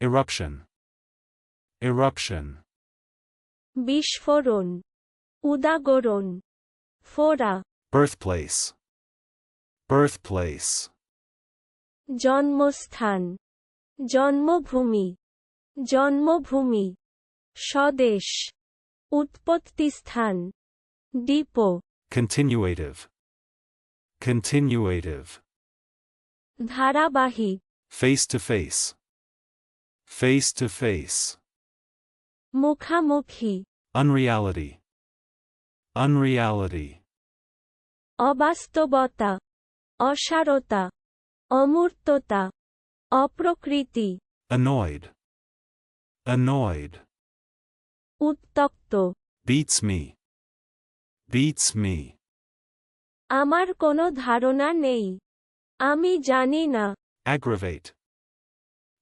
Eruption. Eruption. বিস্ফোরণ উদাগরণ ফোড়া Birthplace. Birthplace. জন্মস্থান জন্মভূমি জন্মভূমি স্বদেশ উৎপত্তিস্থান ডিপো Continuative. Continuative. ধারাবাহিক Face to face. Face to face. মুখামুখি Unreality. Unreality. অবাস্তবতা অসারতা অমূর্ততা অপ্রকৃতি Annoyed. Annoyed. উত্তক্ত Beats me. Beats me. আমার কোনো ধারণা নেই আমি জানি না Aggravate.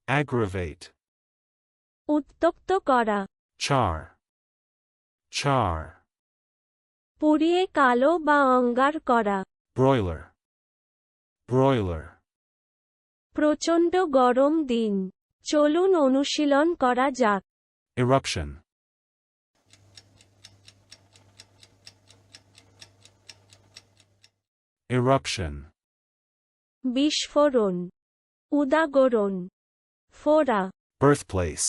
Aggravate. উত্তক্ত করা Char. Char. পুড়িয়ে কালো বা অঙ্গার করা Broiler. Broiler. প্রচণ্ড গরম দিন চলুন অনুশীলন করা যাক Eruption. Eruption. বিস্ফোরণ উদাগরণ ফোড়া Birthplace.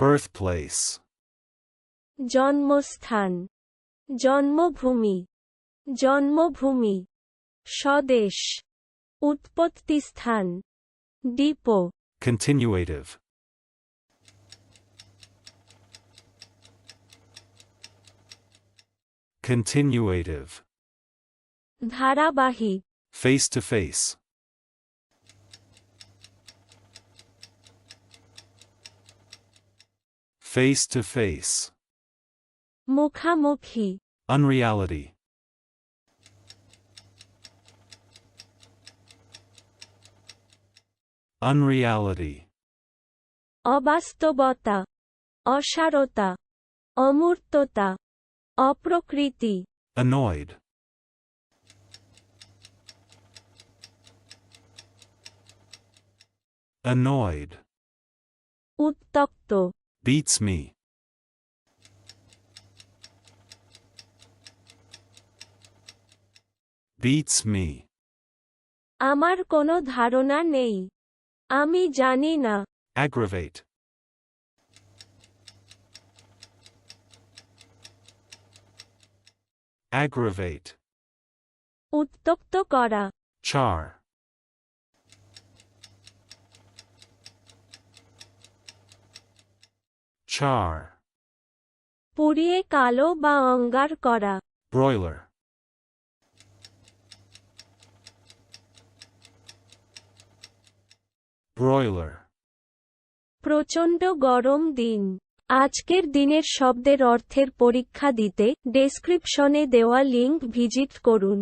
Birthplace. জন্মস্থান জন্মভূমি জন্মভূমি স্বদেশ উৎপত্তিস্থান ডিপো Continuative. Continuative. ধারাবাহিক Face to face. Face to face. মুখামুখি Unreality. Unreality. অবাস্তবতা অসারতা অমূর্ততা অপ্রকৃতি Annoyed. Annoyed. উত্তক্ত Beats me. Beats me. আমার কোনো ধারণা নেই আমি জানি না Aggravate. Aggravate. উত্তক্ত করা Char. Char. পুড়িয়ে কালো বা অঙ্গার করা Broiler. Broiler. প্রচণ্ড গরম দিন আজকের দিনের শব্দের অর্থের পরীক্ষা দিতে ডেসক্রিপশনে দেওয়া লিঙ্ক ভিজিট করুন